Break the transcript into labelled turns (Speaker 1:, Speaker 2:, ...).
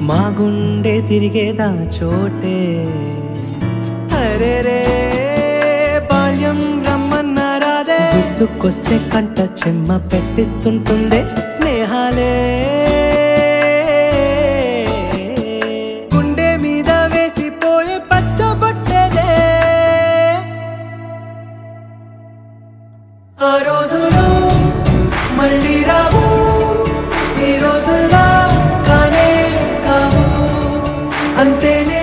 Speaker 1: మా గుండె తిరిగేదా చోటే. అరే రే బాల్యం రమ్మన్నారాదే గుర్తుకొస్తే కంట చెమ్మ పెట్టిస్తుంటుందే స్నేహాలే. గుండె మీద వేసిపోయే ఆ రోజులో Until.